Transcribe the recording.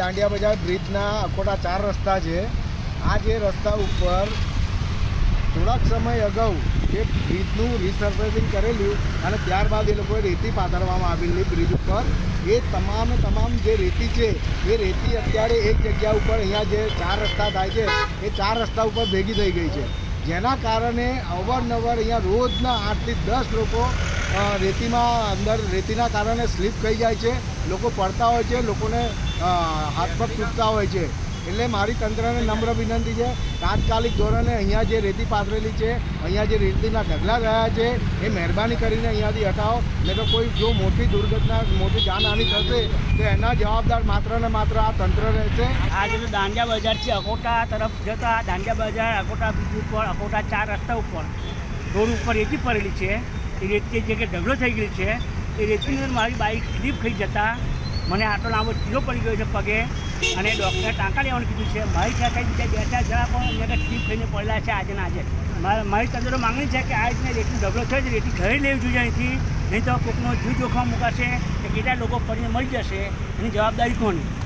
દાંડિયા બજાર બ્રિજના અખોટા ચાર રસ્તા છે. આ જે રસ્તા ઉપર થોડાક સમય અગાઉ જે બ્રિજનું રિસર્ફેસિંગ કરેલું અને ત્યારબાદ એ લોકોએ રેતી પાથરવામાં આવેલી બ્રિજ ઉપર. એ તમામ તમામ જે રેતી છે, એ રેતી અત્યારે એક જગ્યા ઉપર અહીંયા જે ચાર રસ્તા થાય છે, એ ચાર રસ્તા ઉપર ભેગી થઈ ગઈ છે. જેના કારણે અવારનવાર અહીંયા રોજના આઠથી દસ લોકો રેતીમાં અંદર, રેતીના કારણે સ્લીપ થઈ જાય છે. લોકો પડતા હોય છે, લોકોને હાથ પગ તૂટતા હોય છે. એટલે મારી તંત્રને નમ્ર વિનંતી છે, તાત્કાલિક ધોરણે અહીંયા જે રેતી પાથરેલી છે, અહીંયા જે રેતીના ઢગલા રહ્યા છે, એ મહેરબાની કરીને અહીંયાથી હટાવો. નહીં તો કોઈ જો મોટી દુર્ઘટના, મોટી જાનહાની થશે, તો એના જવાબદાર માત્ર ને માત્ર આ તંત્ર રહેશે. આ તો દાંડિયા બજારથી અકોટા તરફ જતા દાંડિયા બજાર, અકોટા બ્રિજ ઉપર, અકોટા ચાર રસ્તા ઉપર. રોડ ઉપર રેતી પડેલી છે. એ રેતી જે કે ઢગલો થઈ ગયેલી છે. એ રેતીની મારી બાઇક સ્લીપ થઈ જતા મને આટલો લાંબો ચીરો પડી ગયો છે પગે અને ડૉક્ટરે ટાંકા લેવાનું કીધું છે. મારી સાથે બીજા બે ચાર જણા પણ અહીંયા ઠીક થઈને પડેલા છે આજે ને આજે. મારે તંદુરો માંગણી છે કે આ રીતના રેતી ઢગલો થયો છે, રેતી ઘરે લેવી જોઈએ અહીંથી. નહીં તો કોકનો જીવ જોખમ મુકાશે કે કેટલા લોકો પડીને મરી જશે. એની જવાબદારી કોની?